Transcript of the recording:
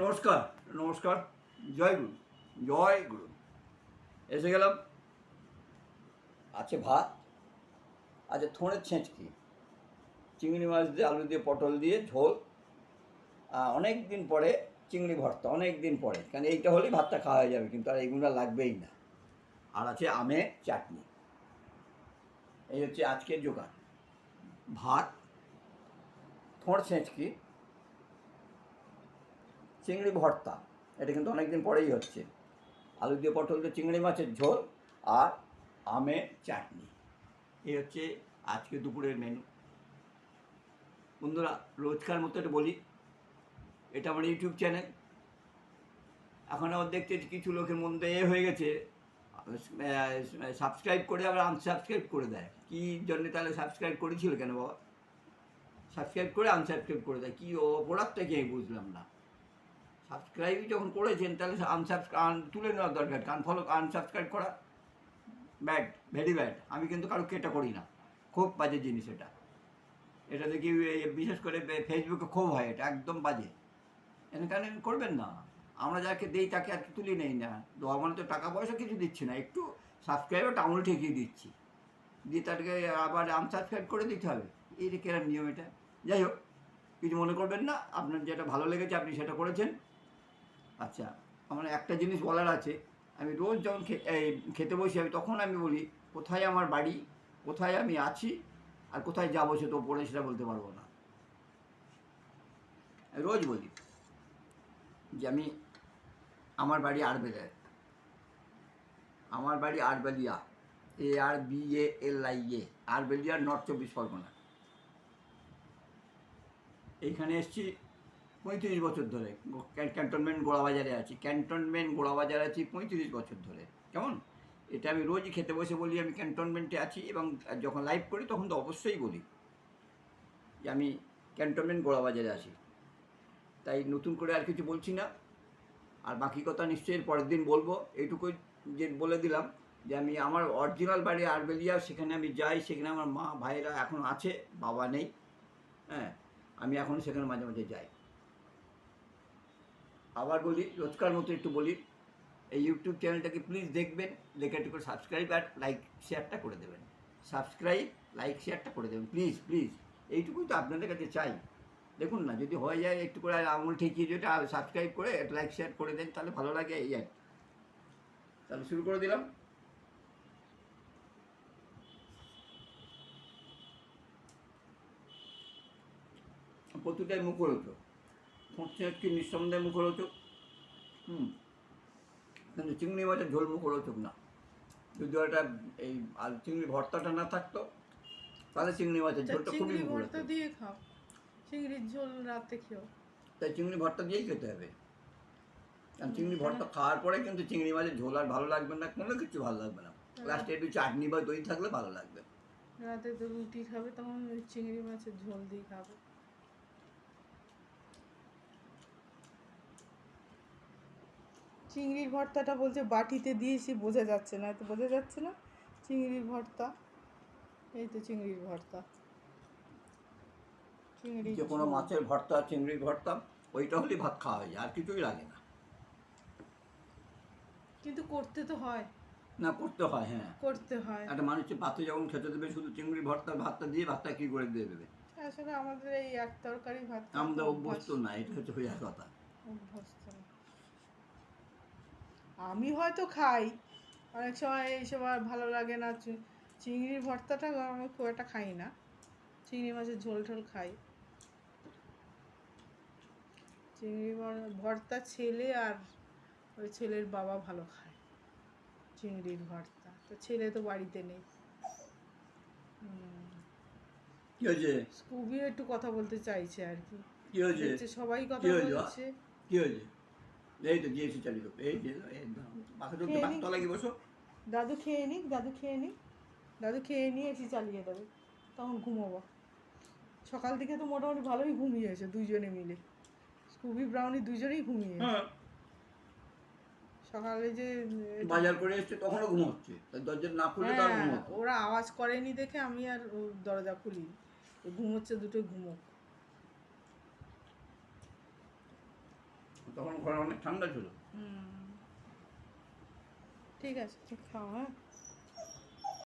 নমস্কার নমস্কার, জয় গুরু জয় গুরু। এসে গেলাম। আছে ভাত, আছে থোঁড়ের ছেঁচকি, চিংড়ি মাছ দিয়ে, আলু দিয়ে, পটল দিয়ে, ঝোল। অনেক দিন পরে চিংড়ি ভর্তা, অনেক দিন পরে, কারণ এইটা হলেই ভাতটা খাওয়া হয়ে যাবে, কিন্তু আর এইগুলো লাগবেই না। আর আছে আমের চাটনি। এই হচ্ছে আজকের জোগাড়। ভাত, থোঁড় ছেঁচকি চিংড়ি ভর্তা, এটা কিন্তু অনেক দিন পরেই হচ্ছে। আলু দিয়ে পটল দিয়ে চিংড়ি মাছের ঝোল আর আমের চাটনি। এই হচ্ছে আজকে দুপুরের মেনু বন্ধুরা, রোজকার মতো এটা বলি। এটা আমার ইউটিউব চ্যানেল এখন আবার দেখতে কিছু লোকের মধ্যে এ হয়ে গেছে। সাবস্ক্রাইব করে আবার আনসাবস্ক্রাইব করে দেয়। কী জন্যে তাহলে সাবস্ক্রাইব করেছিল কেন বাবা? সাবস্ক্রাইব করে আনসাবস্ক্রাইব করে দেয়। কী অপরাধটা কি আমি বুঝলাম না। সাবস্ক্রাইবই যখন করেছেন, তাহলে আনসাবস্ক্রাইব তুলে নেওয়ার দরকার। আনফলো আনসাবস্ক্রাইব করা ব্যাড ভেরি ব্যাড আমি কিন্তু কারও কেটা করি না। খুব বাজে জিনিস এটা। এটা দেখি বিশেষ করে ফেসবুকে খুব হয় এটা, একদম বাজে। এখানে করবেন না। আমরা যাকে দেই, তাকে আর তুলি নেই না। তো আমার তো টাকা পয়সা কিছু দিচ্ছি না। একটু সাবস্ক্রাইবার টাউন ঠেকিয়ে দিচ্ছি। দিয়ে তাদেরকে আবার আনসাবস্ক্রাইব করে দিতে হবে। যে কেরাম নিয়ম এটা। যাই হোক, কিছু মনে করবেন না। আপনার যেটা ভালো লেগেছে, আপনি সেটা করেছেন। আচ্ছা আমার একটা জিনিস বলার আছে। আমি রোজ যখন খেতে বসি, আমি তখন আমি বলি, কোথায় আমার বাড়ি, কোথায় আমি আছি, আর কোথায় যাব সে তো পরে সেটা বলতে পারব না। রোজ বলি যে, আমি, আমার বাড়ি আরবেলে। আমার বাড়ি Arbelia. A R B A L I A. আরবেলিয়ার north চব্বিশ পরগনা। এইখানে এসছি পঁয়ত্রিশ বছর ধরে। ক্যান্টনমেন্ট গোড়াবাজারে আছি। ক্যান্টনমেন্ট গোড়াবাজারে আছি পঁয়ত্রিশ বছর ধরে। কেমন? এটা আমি রোজই খেতে বসে বলি, আমি ক্যান্টনমেন্টে আছি এবং যখন লাইভ করি তখন তো অবশ্যই বলি যে আমি ক্যান্টনমেন্ট গোড়াবাজারে আছি। তাই নতুন করে আর কিছু বলছি না। আর বাকি কথা নিশ্চয়ই পরের দিন বলব। এইটুকুই যে বলে দিলাম যে আমি আমার অরিজিনাল বাড়ি আরবেলিয়া, সেখানে আমি যাই, সেখানে আমার মা, ভাইয়েরা এখন আছে, বাবা নেই হ্যাঁ আমি এখন সেখানে মাঝে মাঝে যাই। আবার বলি, রোজকার মতো একটু বলি, এই ইউটিউব চ্যানেলটাকে প্লিজ দেখবেন, দেখে একটু করে সাবস্ক্রাইব আর লাইক শেয়ারটা করে দেবেন। সাবস্ক্রাইব লাইক শেয়ারটা করে দেবেন প্লিজ প্লিজ এইটুকুই তো আপনাদের কাছে চাই। দেখুন না, যদি হয়ে যায় একটু করে আঙুল ঠেকিয়ে যেটা সাবস্ক্রাইব করে লাইক শেয়ার করে দেন, তাহলে ভালো লাগে এই আর তাহলে শুরু করে দিলাম। প্রতিটাই মুখ মুখরোচক। হচ্ছে কি নিঃসন্দেহে মুখরোচক হুম। কিন্তু চিংড়ি মাছের ঝোল মুখরোচক না। যদি ওটা এই আর চিংড়ি ভর্তাটা না থাকতো তাহলে চিংড়ি মাছের ঝোলটা খুবই চিংড়ি ভর্তা দিয়ে খাও। চিংড়ির ঝোল রাতে খেও। তাই চিংড়ি ভর্তা দিয়েই খেতে হবে। কারণ চিংড়ি ভর্তা খাওয়ার পরে কিন্তু চিংড়ি মাছের ঝোল আর ভালো লাগবে না কোনো কিছু ভালো লাগবে না। লাস্টে একটু চাটনি বা দই থাকলে ভালো লাগবে। রাতে তো রুটি খাবে তখন ওই চিংড়ি মাছের ঝোল দিয়ে খাবে। চিংড়ির ভর্তাটা বলছে বাটিতে দিয়েছি বোঝা যাচ্ছে না। তো বোঝা যাচ্ছে না? চিংড়ির ভর্তা। এই তো চিংড়ির ভর্তা। চিংড়ি যে কোনো মাছের ভর্তা চিংড়ির ভর্তা ওইটা হলেই ভাত খাওয়া হয়ে আর কিছুই লাগে না। কিন্তু করতে তো হয়। না করতে হয় হ্যাঁ। করতে হয়। একটা মানুষের পাতে যখন খেতে দেবে শুধু চিংড়ি ভর্তা ভাতটা দিয়ে ভাতটা কি করে দিয়ে দেবে? আসলে আমাদের এই এক তরকারি ভাত খেতে আমাদের অভ্যস্ত না এটা হচ্ছে হইয়া কথা। অভ্যস্ত না। আমি হয়তো খাই। অনেক সময় এইসব আর ভালো লাগে না। চিংড়ির ভর্তাটা আমি খুব একটা খাই না। চিংড়ি মাছের ঝোল টোল খাই। চিংড়ি ভর্তা ছেলে আর ওই ছেলের বাবা ভালো খায়। চিংড়ির ভর্তা। তো ছেলে তো বাড়িতে নেই। স্কুবিও একটু কথা বলতে চাইছে আর কি। সবাই কথা বলছে। কি হয়েছে? এই তো দিয়েছি চালিয়ে দেবো এই চলতে বসো দাদু খেয়ে নিক দাদু খেয়ে নিক। দাদু খেয়ে নিয়ে এসি চালিয়ে দেবে। তখন ঘুমোবো। সকাল থেকে তো মোটামুটি ভালোই ঘুমিয়েছে দুইজনে মিলে। স্কুবি ব্রাউনি দুজনেই ঘুমিয়েছে হ্যাঁ। সকালে যে বাজার করে এসছে তখনও ঘুমোচ্ছে। দরজা না খুলে তার হ্যাঁ, ওরা আওয়াজ করেনি দেখে আমি আর দরজা খুলি ঘুমোচ্ছে দুটো ঘুমোক। তখন ঘরে অনেক ঠান্ডা ছিল। ঠিক আছে ঠিক খাও হ্যাঁ?